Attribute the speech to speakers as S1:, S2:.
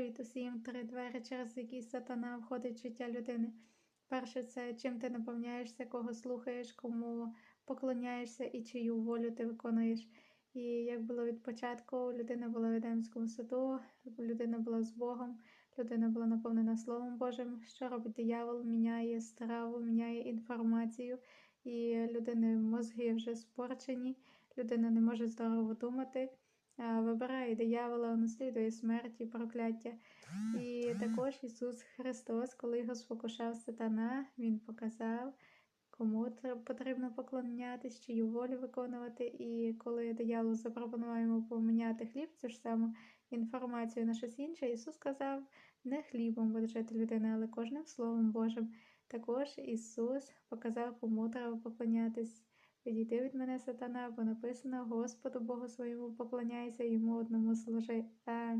S1: Привіт усім три двері, через які сатана входить в життя людини. Перше це чим ти наповняєшся, кого слухаєш, кому поклоняєшся і чию волю ти виконуєш. І як було від початку, людина була в Едемському саду, людина була з Богом, людина була наповнена Словом Божим. Що робить диявол? Міняє страву, міняє інформацію, і людини мозги вже спорчені, людина не може здорово думати вибирає диявола, наслідує смерть і прокляття. І також Ісус Христос, коли його спокушав сатана, Він показав, кому потрібно поклонятись, чию волю виконувати. І коли диявол запропонував йому поміняти хліб, цю ж саму інформацію на щось інше, Ісус сказав, не хлібом буде жити людина, але кожним Словом Божим. Також Ісус показав, кому треба поклонятись. Відійди від мене, сатана, бо написано Господу Богу своєму поклоняйся, йому одному служи.